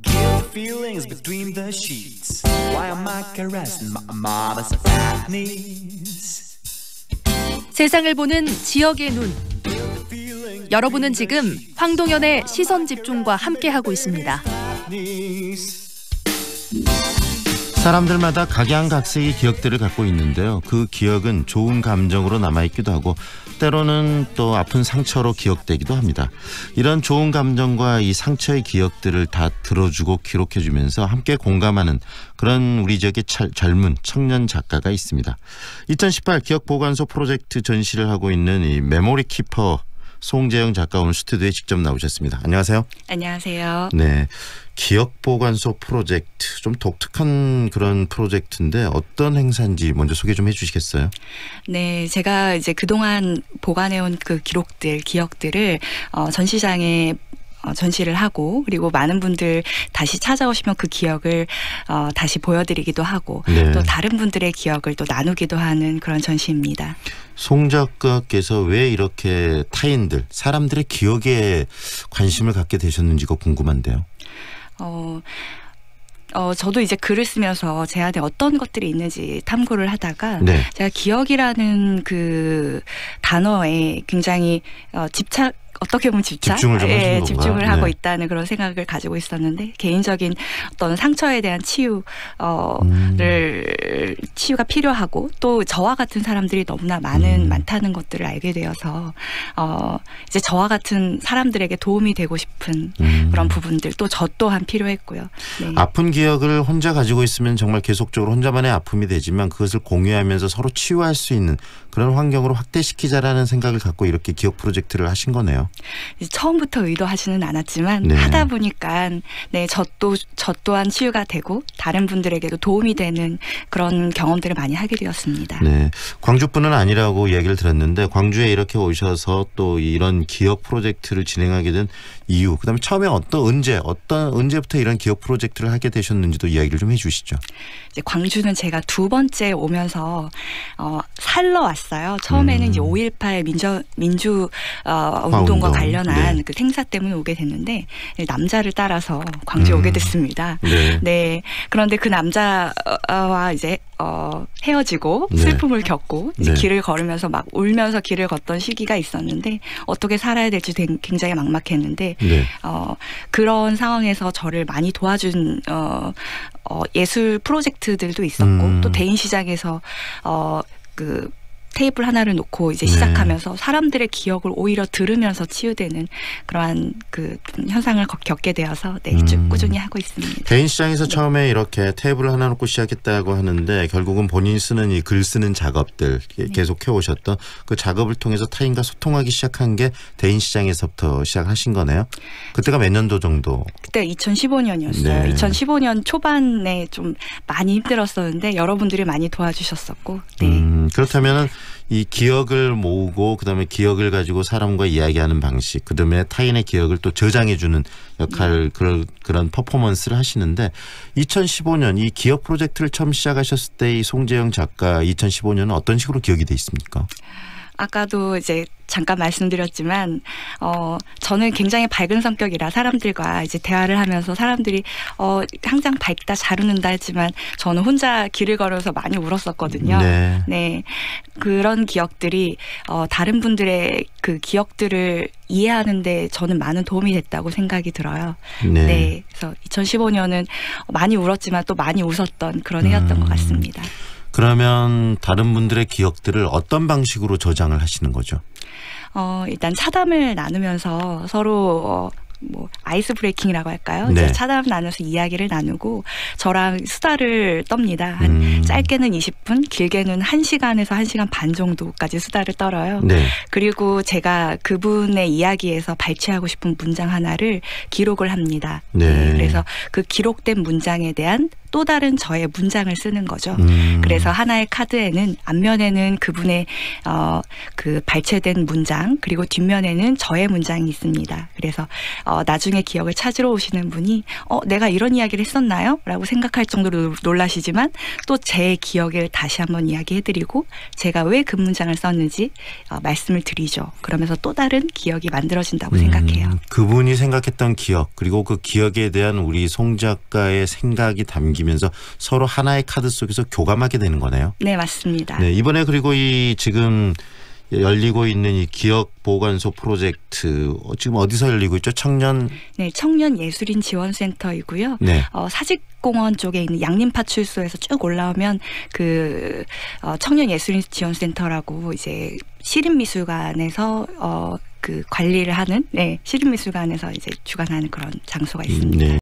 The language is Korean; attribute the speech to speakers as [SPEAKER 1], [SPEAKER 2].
[SPEAKER 1] Guilt feelings between the sheets. Why am I caressing my mama's fat knees?
[SPEAKER 2] 세상을 보는 지역의 눈. 여러분은 지금 황동현의 시선 집중과 함께하고 있습니다.
[SPEAKER 3] 사람들마다 각양각색의 기억들을 갖고 있는데요. 그 기억은 좋은 감정으로 남아있기도 하고 때로는 또 아픈 상처로 기억되기도 합니다. 이런 좋은 감정과 이 상처의 기억들을 다 들어주고 기록해주면서 함께 공감하는 그런 우리 지역의 찰- 젊은 청년 작가가 있습니다. 2018 기억보관소 프로젝트 전시를 하고 있는 이 메모리 키퍼 송재영 작가 오늘 스튜디오에 직접 나오셨습니다. 안녕하세요.
[SPEAKER 4] 안녕하세요.
[SPEAKER 3] 네. 기억 보관소 프로젝트 좀 독특한 그런 프로젝트인데 어떤 행사인지 먼저 소개 좀 해주시겠어요?
[SPEAKER 4] 네, 제가 이제 그동안 보관해온 그 기록들, 기억들을 어, 전시장에 어, 전시를 하고 그리고 많은 분들 다시 찾아오시면 그 기억을 어, 다시 보여드리기도 하고
[SPEAKER 3] 네.
[SPEAKER 4] 또 다른 분들의 기억을 또 나누기도 하는 그런 전시입니다.
[SPEAKER 3] 송 작가께서 왜 이렇게 타인들 사람들의 기억에 관심을 갖게 되셨는지가 궁금한데요.
[SPEAKER 4] 어, 어, 저도 이제 글을 쓰면서 제 안에 어떤 것들이 있는지 탐구를 하다가
[SPEAKER 3] 네.
[SPEAKER 4] 제가 기억이라는 그 단어에 굉장히 어, 집착 어떻게 보면 집착,
[SPEAKER 3] 집중을
[SPEAKER 4] 예. 집중을 하고
[SPEAKER 3] 네.
[SPEAKER 4] 있다는 그런 생각을 가지고 있었는데 개인적인 어떤 상처에 대한 치유 어,
[SPEAKER 3] 음.
[SPEAKER 4] 를 치유가 필요하고 또 저와 같은 사람들이 너무나 많은
[SPEAKER 3] 음.
[SPEAKER 4] 많다는 것들을 알게 되어서 어 이제 저와 같은 사람들에게 도움이 되고 싶은
[SPEAKER 3] 음.
[SPEAKER 4] 그런 부분들 또 저 또한 필요했고요. 네.
[SPEAKER 3] 아픈 기억을 혼자 가지고 있으면 정말 계속적으로 혼자만의 아픔이 되지만 그것을 공유하면서 서로 치유할 수 있는 그런 환경으로 확대시키자라는 생각을 갖고 이렇게 기억 프로젝트를 하신 거네요.
[SPEAKER 4] 처음부터 의도하지는 않았지만
[SPEAKER 3] 네.
[SPEAKER 4] 하다 보니까 네, 저또저 또한 치유가 되고 다른 분들에게도 도움이 되는 그런 경험들을 많이 하게 되었습니다.
[SPEAKER 3] 네. 광주뿐은 아니라고 얘기를 들었는데 광주에 이렇게 오셔서 또 이런 기억 프로젝트를 진행하게 된 이유, 그다음에 처음에 어떤 언제 어떤 언제부터 이런 기억 프로젝트를 하게 되셨는지도 이야기를 좀 해주시죠.
[SPEAKER 4] 이제 광주는 제가 두 번째 오면서 어, 살러 왔어요. 처음에는
[SPEAKER 3] 음.
[SPEAKER 4] 이제 5.18 민주 민주 어,
[SPEAKER 3] 운동.
[SPEAKER 4] 운동과 관련한
[SPEAKER 3] 네.
[SPEAKER 4] 그 행사 때문에 오게 됐는데 남자를 따라서 광주에
[SPEAKER 3] 음.
[SPEAKER 4] 오게 됐습니다.
[SPEAKER 3] 네.
[SPEAKER 4] 네. 그런데 그 남자와 이제 어 헤어지고
[SPEAKER 3] 네.
[SPEAKER 4] 슬픔을 겪고 이제
[SPEAKER 3] 네.
[SPEAKER 4] 길을 걸으면서 막 울면서 길을 걷던 시기가 있었는데 어떻게 살아야 될지 되- 굉장히 막막했는데
[SPEAKER 3] 네.
[SPEAKER 4] 어 그런 상황에서 저를 많이 도와준 어, 어 예술 프로젝트들도 있었고
[SPEAKER 3] 음.
[SPEAKER 4] 또 대인 시장에서 어 그 테이블 하나를 놓고 이제
[SPEAKER 3] 네.
[SPEAKER 4] 시작하면서 사람들의 기억을 오히려 들으면서 치유되는 그러한 그 현상을 겪- 겪게 되어서 네, 쭉
[SPEAKER 3] 음.
[SPEAKER 4] 꾸준히 하고 있습니다.
[SPEAKER 3] 개인 시장에서 처음에 이렇게 테이블을 하나 놓고 시작했다고 하는데 결국은 본인 쓰는 이 글 쓰는 작업들
[SPEAKER 4] 네.
[SPEAKER 3] 계속 해오셨던 그 작업을 통해서 타인과 소통하기 시작한 게 대인 시장에서부터 시작하신 거네요. 그때가 몇 년도 정도?
[SPEAKER 4] 그때 2015년이었어요.
[SPEAKER 3] 네.
[SPEAKER 4] 2015년 초반에 좀 많이 힘들었었는데 여러분들이 많이 도와주셨었고, 네.
[SPEAKER 3] 음, 그렇다면은 이 기억을 모으고 그다음에 기억을 가지고 사람과 이야기하는 방식, 그다음에 타인의 기억을 또 저장해 주는 역할 그런 그런 퍼포먼스를 하시는데 2015년 이 기억 프로젝트를 처음 시작하셨을 때 이 송재영 작가 2015년은 어떤 식으로 기억이 돼 있습니까?
[SPEAKER 4] 아까도 이제 잠깐 말씀드렸지만 어 저는 굉장히 밝은 성격이라 사람들과 이제 대화를 하면서 사람들이 어 항상 밝다 잘 웃는다 했지만 저는 혼자 길을 걸어서 많이 울었었거든요.
[SPEAKER 3] 네.
[SPEAKER 4] 네. 그런 기억들이 어 다른 분들의 그 기억들을 이해하는데 저는 많은 도움이 됐다고 생각이 들어요.
[SPEAKER 3] 네.
[SPEAKER 4] 네. 그래서 2015년은 많이 울었지만 또 많이 웃었던 그런 해였던
[SPEAKER 3] 음.
[SPEAKER 4] 것 같습니다.
[SPEAKER 3] 그러면 다른 분들의 기억들을 어떤 방식으로 저장을 하시는 거죠?
[SPEAKER 4] 어, 일단 차담을 나누면서 서로 어, 뭐 아이스 브레이킹이라고 할까요?
[SPEAKER 3] 네.
[SPEAKER 4] 이제 차담 나눠서 이야기를 나누고 저랑 수다를 떱니다. 한
[SPEAKER 3] 음.
[SPEAKER 4] 짧게는 20분, 길게는 1시간에서 1시간 반 정도까지 수다를 떨어요.
[SPEAKER 3] 네.
[SPEAKER 4] 그리고 제가 그분의 이야기에서 발췌하고 싶은 문장 하나를 기록을 합니다.
[SPEAKER 3] 네.
[SPEAKER 4] 그래서 그 기록된 문장에 대한 또 다른 저의 문장을 쓰는 거죠.
[SPEAKER 3] 음.
[SPEAKER 4] 그래서 하나의 카드에는 앞면에는 그분의 어, 그 발췌된 문장 그리고 뒷면에는 저의 문장이 있습니다. 그래서 어, 나중에 기억을 찾으러 오시는 분이 어 내가 이런 이야기를 했었나요?라고 생각할 정도로 놀라시지만 또 제 기억을 다시 한번 이야기해드리고 제가 왜 그 문장을 썼는지 어, 말씀을 드리죠. 그러면서 또 다른 기억이 만들어진다고 생각해요.
[SPEAKER 3] 음, 그분이 생각했던 기억 그리고 그 기억에 대한 우리 송 작가의 생각이 담 기면서 서로 하나의 카드 속에서 교감하게 되는 거네요.
[SPEAKER 4] 네 맞습니다.
[SPEAKER 3] 네, 이번에 그리고 이 지금 열리고 있는 이 기억 보관소 프로젝트 어, 지금 어디서 열리고 있죠? 청년
[SPEAKER 4] 네, 청년 예술인 지원센터이고요.
[SPEAKER 3] 네.
[SPEAKER 4] 어, 사직공원 쪽에 있는 양림파출소에서 쭉 올라오면 그 어, 청년 예술인 지원센터라고 이제 시립미술관에서 어, 그 관리를 하는 네, 시립미술관에서 이제 주관하는 그런 장소가 있습니다.
[SPEAKER 3] 네.